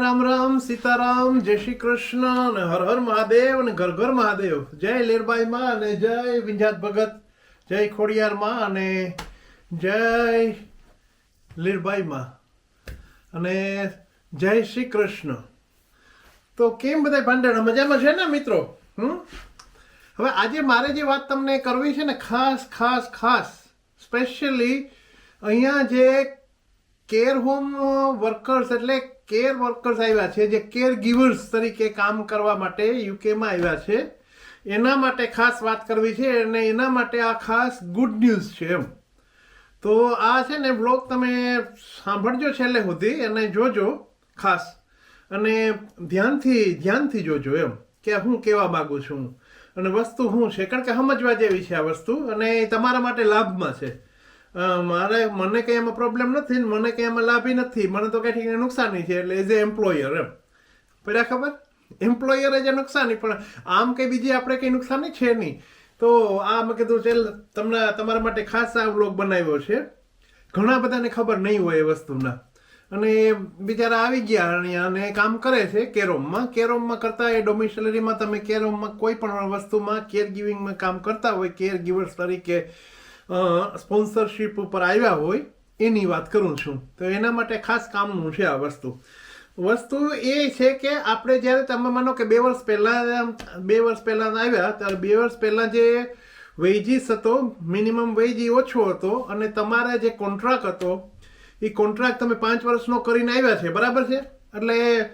રામ રામ, સીતારામ, જય શ્રી કૃષ્ણ અને હર હર મહાદેવ અને ઘર ઘર મહાદેવ. જય લેરબાઈ માં અને જય વિંજાત ભગત. જય ખોડિયાર માં અને જય લીરબાઈ માં અને જય શ્રી કૃષ્ણ. તો કેમ બધા ભાંડણ? મજામાં છે ને મિત્રો? હમ? હવે આજે મારે જે વાત તમને કરવી છે ને ખાસ ખાસ ખાસ સ્પેશિયલી અહીંયા જે કેર હોમ વર્કર્સ એટલે કેર વર્કર્સ આવ્યા છે, જે કેર ગીવર્સ તરીકે કામ કરવા માટે યુકેમાં આવ્યા છે, એના માટે ખાસ વાત કરવી છે અને એના માટે આ ખાસ ગુડ ન્યૂઝ છે એમ. તો આ છે ને બ્લોગ તમે સાંભળજો છેલ્લે સુધી અને જોજો ખાસ. અને ધ્યાનથી ધ્યાનથી જોજો એમ, કે હું કેવા માગું છું. અને વસ્તુ શું છે કારણ કે સમજવા જેવી છે આ વસ્તુ, અને તમારા માટે લાભમાં છે. મારે, મને કંઈ એમાં પ્રોબ્લેમ નથી ને મને કંઈ એમાં લાભી નથી. મને તો કંઈ ઠીક નુકસાની છે, એટલે એઝ એ એમ્પ્લોયર એમ. પડ્યા ખબર? એમ્પ્લોયર જ નુકસાની, પણ આમ કંઈ બીજી આપણે કંઈ નુકસાની છે નહીં. તો આ મેં કીધું ચાલ તમને, તમારા માટે ખાસ આ વ્લોગ બનાવ્યો છે. ઘણા બધાને ખબર નહીં હોય એ વસ્તુના. અને બિચારા આવી ગયા અહીંયા અને કામ કરે છે કેરોમમાં. કેરોમમાં કરતા એ ડોમિસલરીમાં તમે કેરોમમાં કોઈ પણ વસ્તુમાં કેર ગિવિંગમાં કામ કરતા હોય કેર ગિવર્સ તરીકે સ્પોન્સરશિપ ઉપર આવ્યા હોય, એની વાત કરું છું. તો એના માટે ખાસ કામનું છે આ વસ્તુ. વસ્તુ એ છે કે આપણે જ્યારે તમે માનો કે બે વર્ષ પહેલાં, બે વર્ષ પહેલાં આવ્યા, ત્યારે બે વર્ષ પહેલાં જે વેજીસ હતો મિનિમમ વેજ ઓછો હતો અને તમારા જે કોન્ટ્રાક્ટ હતો, એ કોન્ટ્રાક્ટ તમે પાંચ વર્ષનો કરીને આવ્યા છે, બરાબર છે? એટલે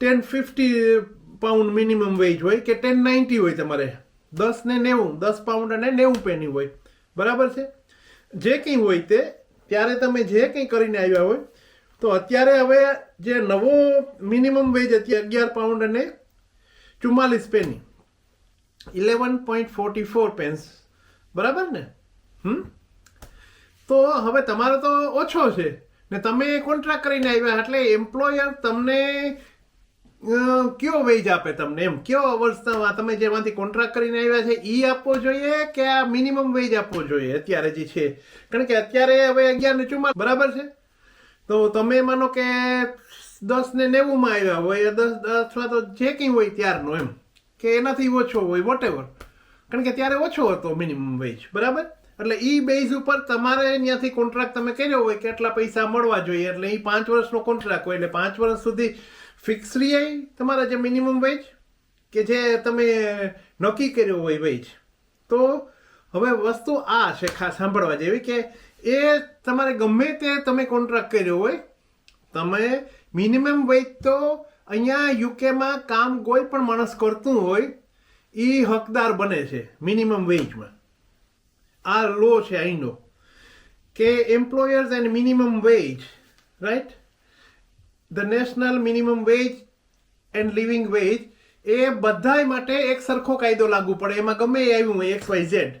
ten fifty pound minimum wage હોય કે ટેન નાઇન્ટી હોય તમારે. દસ ને નેવું, દસ પાઉન્ડ અને નેવું પેની હોય. બરાબર છે? જે કંઈ હોય તે, ત્યારે તમે જે કંઈ કરીને આવ્યા હોય, તો અત્યારે હવે જે નવો મિનિમમ વેજ હતી અગિયાર પાઉન્ડ અને ચુમ્માલીસ penny eleven point forty four pence બરાબર ને? હમ? તો હવે તમારો તો ઓછો છે. ને તમે કોન્ટ્રાક્ટ કરીને આવ્યા, એટલે એમ્પ્લોયર તમને કયો વેજ આપે તમને એમ? કયો અવસ્થામાં તમે જેમાંથી કોન્ટ્રાક્ટ કરીને આવ્યા છે એ આપવો જોઈએ કે આ મિનિમમ વેજ આપવો જોઈએ? અત્યારે જે છે. કારણ કે અત્યારે હવે અગિયાર ને ચુમ્માલીસ, બરાબર છે? તો તમે માનો કે દસ ને નેવુંમાં આવ્યા હોય દસ, અથવા તો જે કંઈ હોય ત્યારનો એમ, કે એનાથી ઓછો હોય વોટ કારણ કે ત્યારે ઓછો હતો મિનિમમ વેજ બરાબર? એટલે એ બેઝ ઉપર તમારે ત્યાંથી કોન્ટ્રાક્ટ તમે કર્યો હોય કે એટલા પૈસા મળવા જોઈએ? એટલે એ પાંચ વર્ષનો કોન્ટ્રાક્ટ હોય, એટલે પાંચ વર્ષ સુધી ફિક્સ રહી તમારા જે મિનિમમ વેજ કે જે તમે નક્કી કર્યો હોય વેજ તો હવે વસ્તુ આ છે ખાસ સાંભળવા જેવી કે એ તમારે ગમે તે તમે કોન્ટ્રાક્ટ કર્યો હોય, તમે મિનિમમ વેજ તો અહીંયા યુકેમાં કામ કોઈ પણ માણસ કરતું હોય એ હકદાર બને છે મિનિમમ વેજમાં આ લો છે અહીંનો કે employers and minimum wage right the national minimum wage and living wage એ બધાય માટે એક સરખો કાયદો લાગુ પડે. એમાં ગમે એ આવ્યું હોય, એક્સ વાય ઝેડ.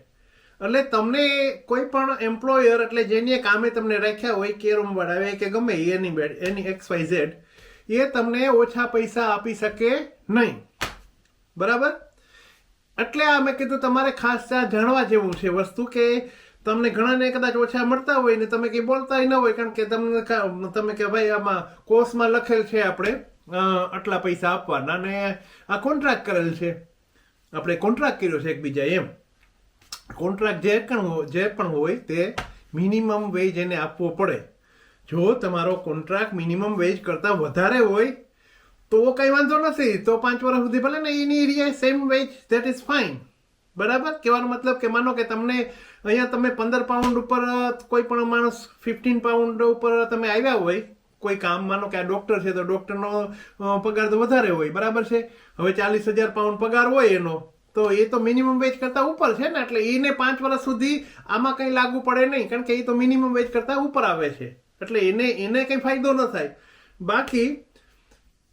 એટલે તમને કોઈ પણ એમ્પ્લોયર એટલે જેની કામે તમને રાખ્યા હોય કેરમ વડાવે કે ગમે any bed any X Y Z, એ તમને ઓછા પૈસા આપી શકે નહીં. બરાબર? એટલે આ મેં કીધું તમારે ખાસ આ જાણવા જેવું છે વસ્તુ કે તમને ઘણાને કદાચ ઓછા મળતા હોય ને તમે કંઈ બોલતા ન હોય, કારણ કે તમને તમે કે ભાઈ આમાં કોર્સમાં લખેલ છે આપણે આટલા પૈસા આપવાના અને આ કોન્ટ્રાક્ટ કરેલ છે. આપણે કોન્ટ્રાક્ટ કર્યો છે એકબીજા એમ. કોન્ટ્રાક્ટ જે પણ જે પણ હોય તે મિનિમમ વેજ એને આપવો પડે. જો તમારો કોન્ટ્રાક્ટ મિનિમમ વેજ કરતાં વધારે હોય તો કંઈ વાંધો નથી. તો પાંચ વર્ષ સુધી ભલે ને any area same wage that is fine બરાબર? કહેવાનો મતલબ કે માનો કે તમને અહીંયા તમે પંદર પાઉન્ડ ઉપર કોઈ પણ માણસ ફિફ્ટીન પાઉન્ડ ઉપર તમે આવ્યા હોય, કોઈ કામ, માનો કે આ ડૉક્ટર છે તો ડૉક્ટરનો પગાર તો વધારે હોય, બરાબર છે? હવે ચાલીસ હજાર પાઉન્ડ પગાર હોય એનો, તો એ તો મિનિમમ વેજ કરતાં ઉપર છે ને, એટલે એને પાંચ વર્ષ સુધી આમાં કંઈ લાગુ પડે નહીં, કારણ કે એ તો મિનિમમ વેજ કરતાં ઉપર આવે છે. એટલે એને એને કંઈ ફાયદો ન થાય. બાકી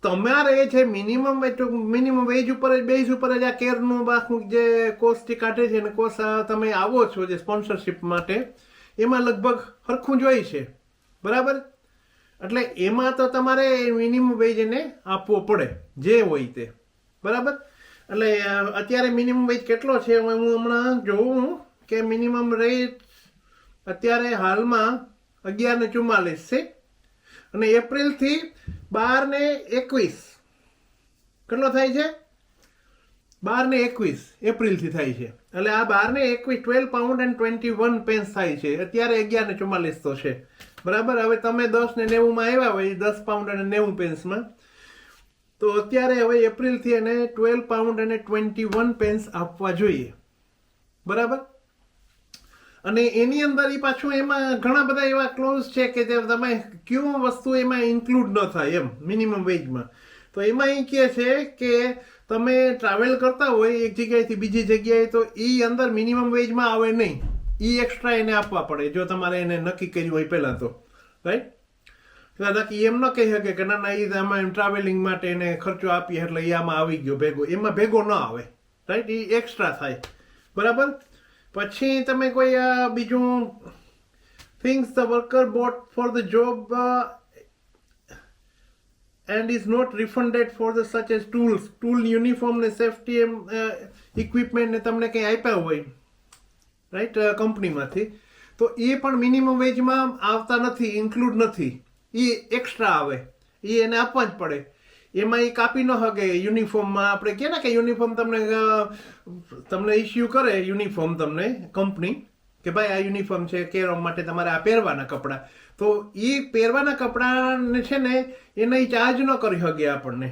તમારે છે મિનિમમ વેજ મિનિમમ વેજ ઉપર જ બેઝ ઉપર જ આ કેરનું બાખું જે કોસ્ટ કાઢે છે અને કોસ્ટ તમે આવો છો જે સ્પોન્સરશિપ માટે, એમાં લગભગ સરખું જોઈ છે. બરાબર? એટલે એમાં તો તમારે મિનિમમ વેજ એને આપવો પડે, જે હોય તે. બરાબર? એટલે અત્યારે મિનિમમ વેજ કેટલો છે? હું હમણાં જોઉં કે મિનિમમ રેટ અત્યારે હાલમાં અગિયાર ને ચુમ્માલીસ છે. અને એપ્રિલથી બાર ને એકવીસ. કેટલો થાય છે? બાર ને એકવીસ. એપ્રિલથી થાય છે. એટલે આ બાર ને એકવીસ, twelve pound and twenty one pence થાય છે. અત્યારે અગિયાર ને ચુમ્માલીસ તો છે. બરાબર? હવે તમે દસ ને નેવુંમાં આવ્યા હોય દસ પાઉન્ડ અને નેવું પેન્સમાં. તો અત્યારે હવે એપ્રિલથી એને ટ્વેલ્વ પાઉન્ડ અને ટ્વેન્ટી વન પેન્સ આપવા જોઈએ. બરાબર? અને એની અંદર એ પાછું એમાં ઘણા બધા એવા ક્લોઝ છે કે જે તમે કયું વસ્તુ એમાં ઇન્ક્લુડ ન થાય એમ મિનિમમ વેજમાં તો એમાં એ કહે છે કે તમે ટ્રાવેલ કરતા હોય એક જગ્યાએથી બીજી જગ્યાએ, તો એ અંદર મિનિમમ વેજમાં આવે નહીં. એ એક્સ્ટ્રા એને આપવા પડે, જો તમારે એને નક્કી કર્યું હોય પહેલાં તો. રાઈટ નક્કી એમ ન કહી શકે કે ના ના એ અમે ટ્રાવેલિંગ માટે એને ખર્ચો આપીએ એટલે એ આમાં આવી ગયો ભેગો. એમાં ભેગો ન આવે. રાઈટ એ એક્સ્ટ્રા થાય. બરાબર? પછી તમે કોઈ બીજું things the worker bought for the job and is not refunded for the such as tools tool uniform ને સેફટી એમ ઇક્વિપમેન્ટ ને તમને કંઈ આપ્યા હોય રાઈટ કંપનીમાંથી, તો એ પણ મિનિમમ વેજમાં આવતા નથી ઇન્ક્લુડ નથી. એ એક્સ્ટ્રા આવે. એ એને આપવા જ પડે. એમાં એ કાપી ન શકે યુનિફોર્મમાં આપણે કહે ને કે યુનિફોર્મ તમને તમને ઇસ્યુ કરે, યુનિફોર્મ તમને, કંપની, કે ભાઈ આ યુનિફોર્મ છે કેરમ માટે તમારે આ પહેરવાના કપડાં. તો એ પહેરવાના કપડાને છે ને, એને ચાર્જ ન કરી શકે આપણને.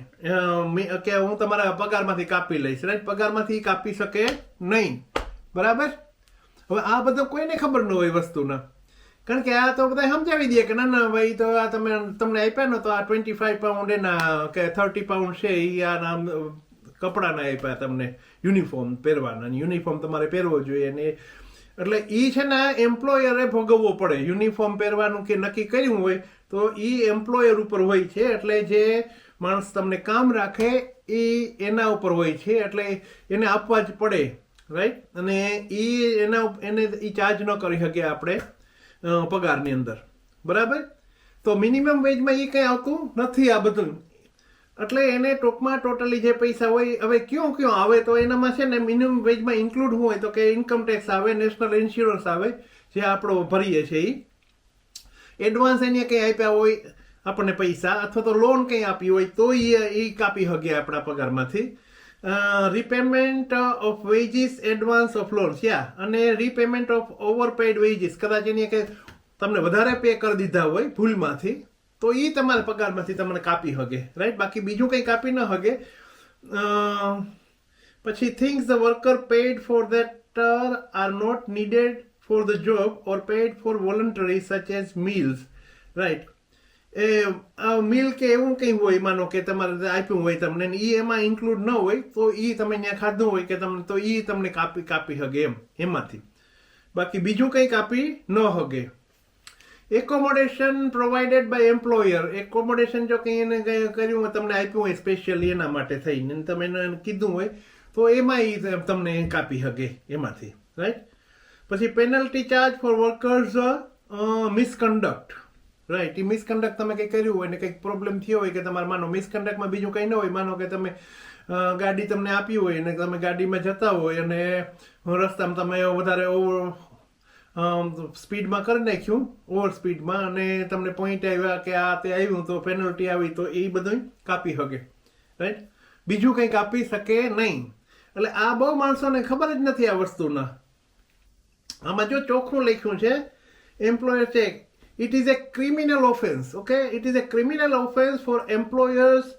કે હું તમારા પગારમાંથી કાપી લઈશ રાઈટ પગારમાંથી કાપી શકે નહીં. બરાબર? હવે આ બધું કોઈને ખબર ન હોય વસ્તુના. કારણ કે આ તો બધા સમજાવી દે કે ના ના, ભાઈ, તો આ તમે, તમને આપ્યા ને તો આ ટ્વેન્ટી ફાઈવ પાઉન્ડ એના, કે થર્ટી પાઉન્ડ છે એ આ નામ કપડાના આપ્યા તમને યુનિફોર્મ પહેરવાના યુનિફોર્મ તમારે પહેરવો જોઈએ અને એટલે એ છે ને એમ્પ્લોયરે ભોગવવો પડે યુનિફોર્મ પહેરવાનું કે નક્કી કર્યું હોય, તો એ એમ્પ્લોયર ઉપર હોય છે, એટલે જે માણસ તમને કામ રાખે એ એના ઉપર હોય છે, એટલે એને આપવા જ પડે રાઈટ અને એ એના એને એ ચાર્જ ન કરી શકીએ આપણે. પગારની અંદર. બરાબર? તો મિનિમમ વેજમાં એ કંઈ આવતું નથી આ બધું. એટલે એને ટોકમાં ટોટલી જે પૈસા હોય, હવે ક્યું ક્યું આવે તો એનામાં છે ને મિનિમમ વેજમાં ઇન્ક્લુડ હોય તો કે ઇન્કમ ટેક્સ આવે નેશનલ ઇન્સ્યોરન્સ આવે, જે આપણો ભરીએ છીએ એ એડવાન્સ એને કંઈ આપ્યા હોય આપણને પૈસા, અથવા તો લોન કંઈ આપી હોય, તો એ કાપી શકે આપણા પગારમાંથી. Repayment of wages advance of loans યા અને રીપેમેન્ટ ઓફ ઓવરપેડ વેજીસ કદાચ એની કે તમને વધારે પે કરી દીધા હોય ભૂલમાંથી, તો એ તમારા પગારમાંથી તમને કાપી શકે રાઈટ બાકી બીજું કંઈ કાપી ન શકે પછી things the worker paid for that are not needed for the job or paid for voluntary such as meals right a meal કે એવું કંઈ હોય માનો કે તમારે આપ્યું હોય તમને એ એમાં ઇન્ક્લુડ ન હોય તો એ તમે ત્યાં ખાધું હોય કે તમને તો એ તમને કાપી કાપી શકે એમ એમાંથી બાકી બીજું કંઈ કાપી ન શકે accommodation provided by employer accommodation જો કંઈ એને કંઈ કર્યું હોય તમને આપ્યું હોય સ્પેશિયલી એના માટે થઈને તમે એને કીધું હોય તો એમાં એ તમને કાપી શકે એમાંથી રાઈટ પછી penalty charge for workers misconduct right A misconduct તમે કંઈ કર્યું હોય ને કંઈક પ્રોબ્લેમ થયો હોય કે તમારે માનો મિસકન્ડક્ટમાં બીજું કંઈ ન હોય, માનો કે તમે ગાડી તમને આપી હોય અને તમે ગાડીમાં જતા હોય અને રસ્તામાં તમે વધારે ઓવર સ્પીડમાં કરી નાખ્યું, ઓવર સ્પીડમાં અને તમને પોઈન્ટ આવ્યા કે આ તે આવ્યું તો પેનલ્ટી આવી તો એ બધું કાપી શકે રાઈટ બીજું કંઈ કાપી શકે નહીં. એટલે આ બહુ માણસોને ખબર જ નથી આ વસ્તુના. આમાં જો ચોખ્ખું લખ્યું છે employer check it is a criminal offence okay it is a criminal offence for employers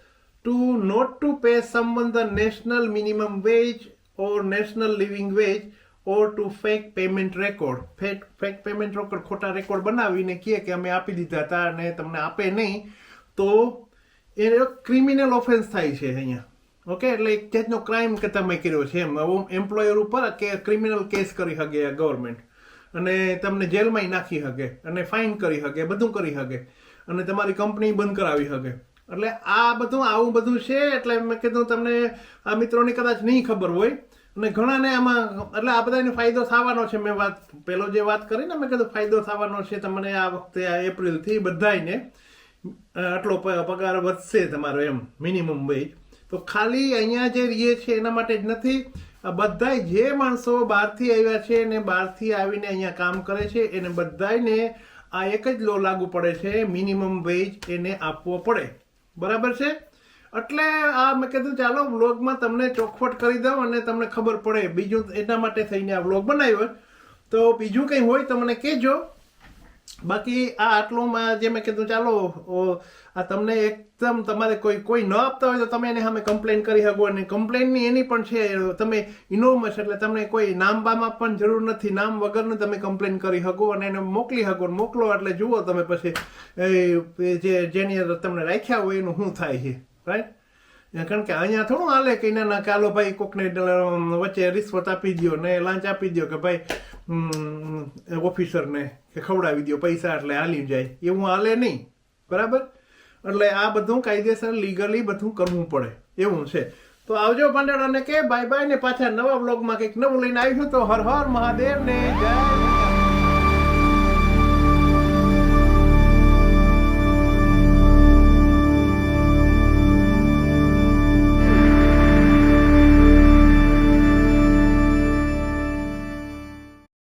to not to pay someone the national minimum wage or national living wage or to fake payment record. Fake fake payment record, ખોટા record બનાવીને કહે કે અમે આપી દીધા હતા અને તમને આપે નહીં, તો એ ક્રિમિનલ ઓફેન્સ થાય છે અહીંયા. ઓકે એટલે એક જાતનો ક્રાઇમ કે તમે કર્યો છે એમ. એમ્પ્લોયર ઉપર કે ક્રિમિનલ કેસ કરી શકે ગવર્મેન્ટ અને તમને જેલમાં નાખી શકે અને ફાઇન કરી શકે બધું કરી શકે અને તમારી કંપની બંધ કરાવી શકે એટલે આ બધું, આવું બધું છે, એટલે મેં કીધું તમને, આ મિત્રોને કદાચ નહીં ખબર હોય, અને ઘણાને આમાં, એટલે આ બધાને ફાયદો થવાનો છે, મેં વાત, પેલો જે વાત કરી ને, મેં કીધું ફાયદો થવાનો છે તમને આ વખતે, આ એપ્રિલથી બધાને આટલો પગાર વધશે તમારો એમ મિનિમમ વેજ તો ખાલી અહીંયા જે રહીએ છે, એના માટે જ નથી આ બધાય જે માણસો બહારથી આવ્યા છે અને બહારથી આવીને અહીંયા કામ કરે છે, એને બધાયને આ એક જ લો લાગુ પડે છે મિનિમમ વેજ એને આપવો પડે. બરાબર છે? એટલે આ મેં કીધું, ચાલો, વ્લોગમાં તમને ચોખવટ કરી દઉં અને તમને ખબર પડે. બીજું એના માટે થઈને આ વ્લોગ બનાવ્યો તો બીજું કંઈ હોય તો મને કહેજો. બાકી આ આટલુંમાં જે મેં કીધું, ચાલો આ તમને એકદમ તમારે કોઈ કોઈ ન આપતા હોય તો તમે એને સામે કમ્પ્લેન કરી શકો અને કમ્પ્લેનની એની પણ છે, તમે ઇનોમસ એટલે તમને કોઈ નામ બામ આપવાની જરૂર નથી, નામ વગરનું તમે કમ્પ્લેન કરી શકો અને એને મોકલી શકો મોકલો. એટલે જુઓ તમે પછી જે, જેની અંદર તમને રાખ્યા હોય એનું શું થાય છે રાઈટ કારણ કે અહીંયા થોડું હાલે કે ના ના કાલો ભાઈ કોકને વચ્ચે રિશ્વત આપી દો ને લાંચ આપી દો કે ભાઈ ઓફિસરને કે ખવડાવી દો પૈસા એટલે હાલી જાય. એવું હાલે નહીં. બરાબર? એટલે આ બધું કાયદેસર લીગલી બધું કરવું પડે. એવું છે. તો આવજો પંડળ અને કે બાય બાય ને પાછા નવા બ્લોગમાં કંઈક નવું લઈને આવ્યું તો હર હર મહાદેવ ને જય